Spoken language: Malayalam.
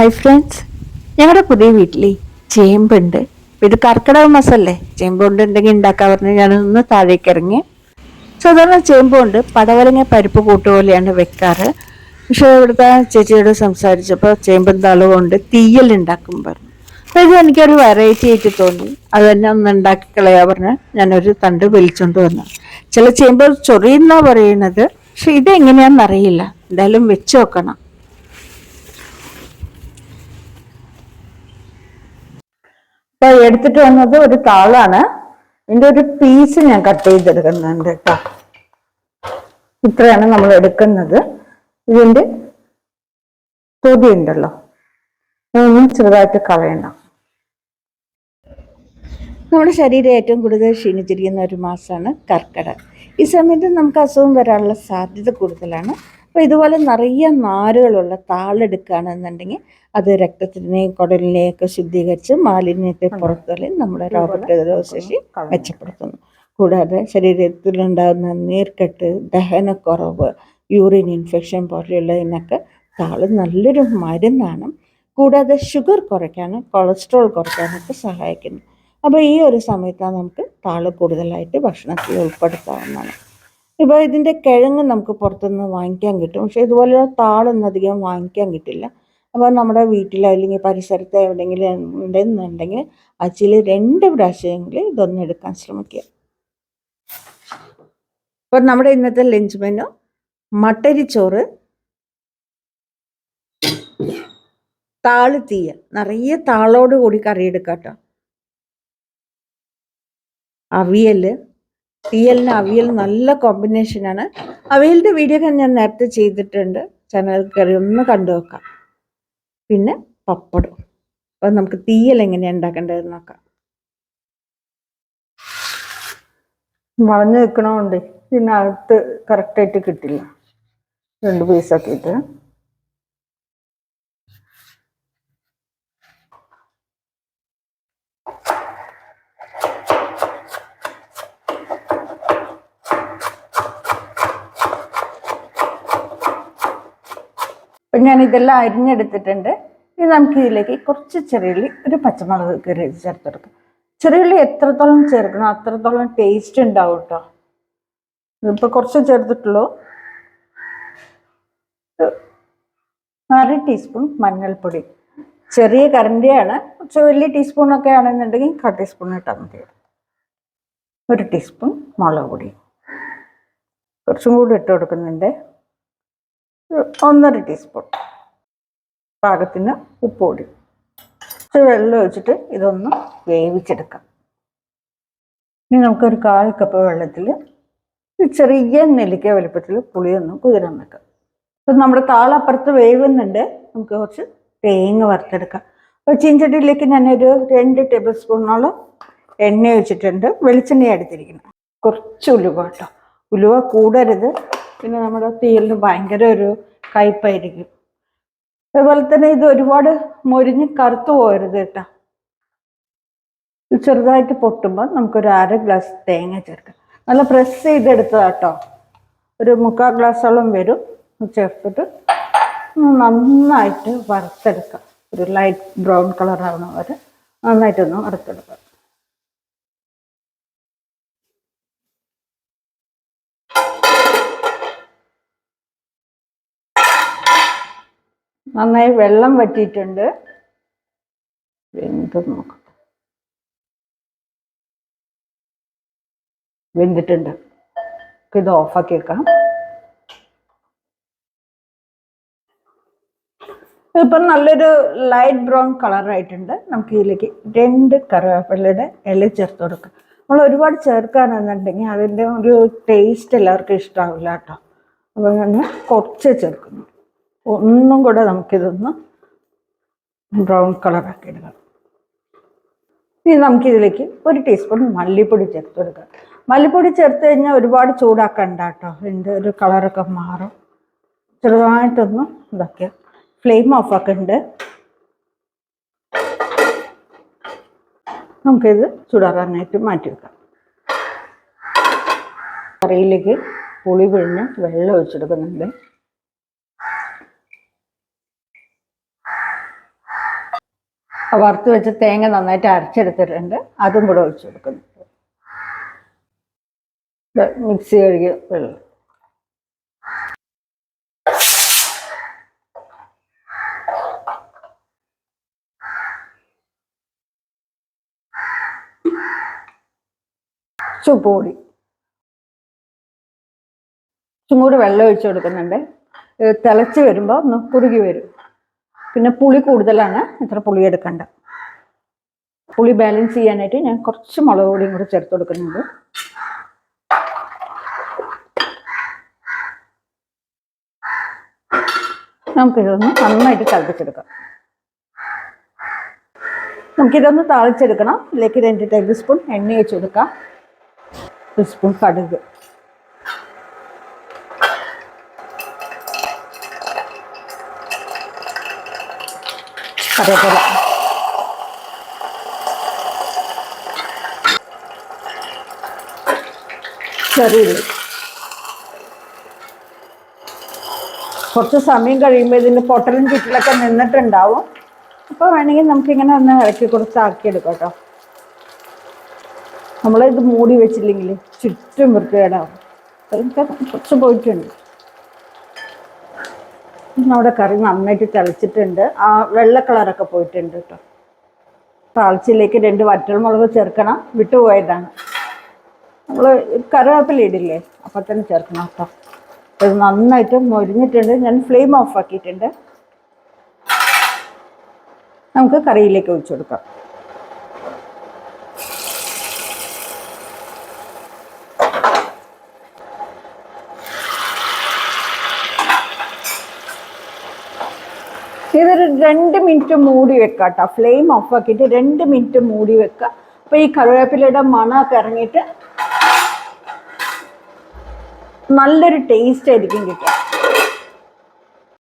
ഹായ് ഫ്രണ്ട്സ് ഞങ്ങളുടെ പുതിയ വീട്ടിൽ ചേമ്പുണ്ട്. ഇത് കർക്കിടക മാസമല്ലേ ചേമ്പുണ്ട് എന്തെങ്കിലും ഉണ്ടാക്കാൻ പറഞ്ഞ് ഞാനൊന്ന് താഴേക്ക് ഇറങ്ങി. സാധാരണ ചേമ്പുണ്ട് പടവലങ്ങ പരിപ്പ് കൂട്ട് പോലെയാണ് വെക്കാറ്. പക്ഷേ ഇവിടുത്തെ ചേച്ചിയോട് സംസാരിച്ചപ്പോൾ ചേമ്പും താളവും ഉണ്ട് തീയൽ ഉണ്ടാക്കും പറഞ്ഞു അപ്പോൾ ഇത് എനിക്കൊരു വെറൈറ്റി ആയിട്ട് തോന്നി. അത് തന്നെ ഒന്ന് ഉണ്ടാക്കി കളയാ പറഞ്ഞ് ഞാനൊരു തണ്ട് വലിച്ചുകൊണ്ട് വന്നു. ചില ചേമ്പ് ചൊറിയെന്നാണ് പറയുന്നത്. പക്ഷെ ഇത് എങ്ങനെയാണെന്ന് അറിയില്ല എന്തായാലും വെച്ച് നോക്കണം. അപ്പൊ എടുത്തിട്ട് വന്നത് ഒരു താളാണ്. ഇതിന്റെ ഒരു പീസ് ഞാൻ കട്ട് ചെയ്തെടുക്കുന്നുണ്ട് കേട്ടോ. ഇത്രയാണ് നമ്മൾ എടുക്കുന്നത്. ഇതിന്റെ തൊതി ഉണ്ടല്ലോ. ഒന്നും ചെറുതായിട്ട് കളയണം നമ്മുടെ ശരീരം ഏറ്റവും കൂടുതൽ ക്ഷീണിച്ചിരിക്കുന്ന ഒരു മാസമാണ് കർക്കിടകം. ഈ സമയത്ത് നമുക്ക് അസുഖം വരാനുള്ള സാധ്യത കൂടുതലാണ്. അപ്പോൾ ഇതുപോലെ നിറയെ നാരുകളുള്ള താളെടുക്കുകയാണെന്നുണ്ടെങ്കിൽ അത് രക്തത്തിനെയും കുടലിനെയും ഒക്കെ ശുദ്ധീകരിച്ച് മാലിന്യത്തെ പുറത്തള്ളി നമ്മുടെ രോഗപ്രതിരോധശേഷി മെച്ചപ്പെടുത്തുന്നു. കൂടാതെ ശരീരത്തിലുണ്ടാകുന്ന നീർക്കെട്ട് ദഹനക്കുറവ് യൂറിൻ ഇൻഫെക്ഷൻ പോലെയുള്ളതിനൊക്കെ താൾ നല്ലൊരു മരുന്നാണ്. കൂടാതെ ഷുഗർ കുറയ്ക്കാനും കൊളസ്ട്രോൾ കുറയ്ക്കാനൊക്കെ സഹായിക്കുന്നു. അപ്പോൾ ഈ ഒരു സമയത്താണ് നമുക്ക് താൾ കൂടുതലായിട്ട് ഭക്ഷണത്തിൽ ഉൾപ്പെടുത്താവുന്നതാണ്. ഇപ്പോൾ ഇതിന്റെ കിഴങ്ങ് നമുക്ക് പുറത്തുനിന്ന് വാങ്ങിക്കാൻ കിട്ടും. പക്ഷെ ഇതുപോലെ താളൊന്നും അധികം വാങ്ങിക്കാൻ കിട്ടില്ല. അപ്പോൾ നമ്മുടെ വീട്ടിലോ അല്ലെങ്കിൽ പരിസരത്ത് എവിടെയെങ്കിലും ഉണ്ടെന്നുണ്ടെങ്കിൽ അച്ചിൽ രണ്ട് പ്രാവശ്യമെങ്കിലും ഇതൊന്ന് എടുക്കാൻ ശ്രമിക്കുക. അപ്പോൾ നമ്മുടെ ഇന്നത്തെ ലഞ്ച് മെനു മട്ടരിച്ചോറ് താൾ തീയൽ. നിറയെ താളോട് കൂടി കറി എടുക്കാം കേട്ടോ അവിയൽ തീയലിന് അവിയൽ നല്ല കോമ്പിനേഷനാണ് അവിയലിന്റെ വീഡിയോ ഒക്കെ ഞാൻ നേരത്തെ ചെയ്തിട്ടുണ്ട്. ചാനൽ കയറി ഒന്ന് കണ്ടു നോക്കാം. പിന്നെ പപ്പടം. അപ്പം നമുക്ക് തീയൽ എങ്ങനെയാണ് ഉണ്ടാക്കേണ്ടതെന്ന് നോക്കാം. വളഞ്ഞു നിൽക്കണോണ്ട് ഇതിനകത്ത് കറക്റ്റായിട്ട് കിട്ടില്ല. രണ്ട് പീസൊക്കെ ഇട്ട് അപ്പം ഞാൻ ഇതെല്ലാം അരിഞ്ഞെടുത്തിട്ടുണ്ട്. ഇനി നമുക്ക് ഇതിലേക്ക് കുറച്ച് ചെറിയുള്ളി ഒരു പച്ചമുളക് കയറി ചേർത്തെടുക്കാം. ചെറിയുള്ളി എത്രത്തോളം ചേർക്കണം? അത്രത്തോളം ടേസ്റ്റ് ഉണ്ടാവും കേട്ടോ ഇതിപ്പോൾ കുറച്ച് ചേർത്തിട്ടുള്ളൂ. അര ടീസ്പൂൺ മഞ്ഞൾപ്പൊടി. ചെറിയ കറണ്ടിയാണ് കുറച്ച് വലിയ ടീസ്പൂണൊക്കെ ആണെന്നുണ്ടെങ്കിൽ കാ ടീസ്പൂൺ ഇട്ടാൽ മതി. ഒരു ടീസ്പൂൺ മുളക് പൊടി. കുറച്ചും കൂടി ഇട്ട് കൊടുക്കുന്നുണ്ട്. ഒന്നര ടീസ്പൂൺ പാകത്തിന് ഉപ്പ് പൊടി വെള്ളം ഒഴിച്ചിട്ട് ഇതൊന്ന് വേവിച്ചെടുക്കാം. ഇനി കാൽ കപ്പ് വെള്ളത്തിൽ ചെറിയ നെല്ലിക്ക വലുപ്പത്തിൽ പുളിയൊന്നും കുതിരാൻ വെക്കാം. അപ്പം നമ്മുടെ താളപ്പുറത്ത് വേവുന്നുണ്ട്. നമുക്ക് കുറച്ച് തേങ്ങ വറുത്തെടുക്കാം. അപ്പോൾ ചീഞ്ചട്ടിയിലേക്ക് ഞാനൊരു രണ്ട് ടേബിൾ സ്പൂണോളം എണ്ണ ഒഴിച്ചിട്ടുണ്ട്. വെളിച്ചെണ്ണ എടുത്തിരിക്കണം കുറച്ച് ഉലുവ കേട്ടോ. ഉലുവ കൂടരുത്. പിന്നെ നമ്മുടെ തീയലിന് ഭയങ്കര ഒരു കയ്പായിരിക്കും. അതുപോലെ തന്നെ ഇത് ഒരുപാട് മൊരിഞ്ഞ് കറുത്തു പോകരുത് കേട്ടോ. ചെറുതായിട്ട് പൊട്ടുമ്പോൾ നമുക്കൊരു അര ഗ്ലാസ് തേങ്ങ ചേർക്കാം. നല്ല പ്രസ് ചെയ്തെടുത്തതാ കേട്ടോ. ഒരു മുക്കാൽ ഗ്ലാസ്സോളം വരും. ചേർത്തിട്ട് നന്നായിട്ട് വറുത്തെടുക്കാം. ഒരു ലൈറ്റ് ബ്രൗൺ കളർ ആവണ വരെ നന്നായിട്ടൊന്ന് വറുത്തെടുക്കാം. നന്നായി വെള്ളം വറ്റിയിട്ടുണ്ട്. വെന്ത് നോക്കാം. വെന്തിട്ടുണ്ട്. ഇത് ഓഫാക്കി വെക്കാം. ഇപ്പം നല്ലൊരു ലൈറ്റ് ബ്രൗൺ കളറായിട്ടുണ്ട് നമുക്ക് ഇതിലേക്ക് രണ്ട് കറിവേപ്പിലയുടെ ഇല ചേർത്ത് കൊടുക്കാം. നമ്മൾ ഒരുപാട് ചേർക്കാനെന്നുണ്ടെങ്കിൽ അതിന്റെ ഒരു ടേസ്റ്റ് എല്ലാവർക്കും ഇഷ്ടമാവില്ല കേട്ടോ. അപ്പം ഞാൻ കുറച്ച് ചേർക്കുന്നു. ഒന്നും കൂടെ നമുക്കിതൊന്ന് ബ്രൗൺ കളറാക്കി എടുക്കാം. ഇനി നമുക്കിതിലേക്ക് ഒരു ടീസ്പൂൺ മല്ലിപ്പൊടി ചേർത്ത് കൊടുക്കാം. മല്ലിപ്പൊടി ചേർത്ത് കഴിഞ്ഞാൽ ഒരുപാട് ചൂടാക്കണ്ട കേട്ടോ. ഇതിന്റെ ഒരു കളറൊക്കെ മാറും. ചെറുതായിട്ടൊന്ന് ഇതാക്കിയ. ഫ്ലെയിം ഓഫ് ആക്കുന്നുണ്ട് നമുക്കിത് ചൂടാറാനായിട്ട് മാറ്റി വെക്കാം കറിയിലേക്ക് പുളി പിഴിഞ്ഞ് വെള്ളം ഒഴിച്ചെടുക്കുന്നുണ്ട് വറുത്ത് വെച്ച തേങ്ങ നന്നായിട്ട് അരച്ചെടുത്തിട്ടുണ്ട്. അതും കൂടെ ഒഴിച്ചു കൊടുക്കുന്നു. മിക്സി കഴുകി വെള്ളം. ചുപ്പുപൊടി ചുമൂട് വെള്ളം ഒഴിച്ചു കൊടുക്കുന്നുണ്ട്. തിളച്ച് വരുമ്പോൾ ഒന്ന് കുറുകി വരും. പിന്നെ പുളി കൂടുതലാണ്. ഇത്ര പുളി എടുക്കേണ്ട. പുളി ബാലൻസ് ചെയ്യാനായിട്ട് ഞാൻ കുറച്ച് മുളക് പൊടിയും കൂടി ചേർത്ത് കൊടുക്കുന്നുണ്ട്. നമുക്കിതൊന്ന് നന്നായിട്ട് തിളപ്പിച്ചെടുക്കാം. നമുക്കിതൊന്ന് താളിച്ചെടുക്കണം ഇതിലേക്ക് രണ്ട് ടേബിൾ സ്പൂൺ എണ്ണ വെച്ച് കൊടുക്കാം. സ്പൂൺ കടുക്. കറിവേപ്പില ചെറിയുള്ളി കുറച്ച് സമയം കഴിയുമ്പോൾ ഇതിന്റെ പൊട്ടലും ചുറ്റിലൊക്കെ നിന്നിട്ടുണ്ടാവും. അപ്പോൾ വേണമെങ്കിൽ നമുക്കിങ്ങനെ ഒന്ന് ഇളക്കി കുറച്ച് ആക്കിയെടുക്കാം കേട്ടോ നമ്മളിത് മൂടി വെച്ചില്ലെങ്കിൽ ചുറ്റും വൃത്തികേടാവും. അതൊക്കെ കുറച്ച് പോയിട്ടുണ്ട്. നമ്മുടെ കറി നന്നായിട്ട് തിളച്ചിട്ടുണ്ട്. ആ വെള്ള കളറൊക്കെ പോയിട്ടുണ്ട് കേട്ടോ താളിച്ചിലേക്ക് രണ്ട് വറ്റൽമുളക് ചേർക്കണം. വിട്ടുപോയതാണ് നമ്മൾ കറിവേപ്പില ഇടില്ലേ? അപ്പം തന്നെ ചേർക്കണം കേട്ടോ ഇത് നന്നായിട്ട് മൊരിഞ്ഞിട്ടുണ്ട്. ഞാൻ ഫ്ലെയിം ഓഫ് ആക്കിയിട്ടുണ്ട്. നമുക്ക് കറിയിലേക്ക് ഒഴിച്ചു കൊടുക്കാം ഇതൊരു രണ്ട് മിനിറ്റ് മൂടി വെക്കുക കേട്ടോ ഫ്ലെയിം ഓഫ് ആക്കിയിട്ട് രണ്ട് മിനിറ്റ് മൂടി വെക്കുക അപ്പോൾ ഈ കറിവേപ്പിലയുടെ മണമൊക്കെ ഇറങ്ങിയിട്ട് നല്ലൊരു ടേസ്റ്റ് ആയിരിക്കും കിട്ടുക.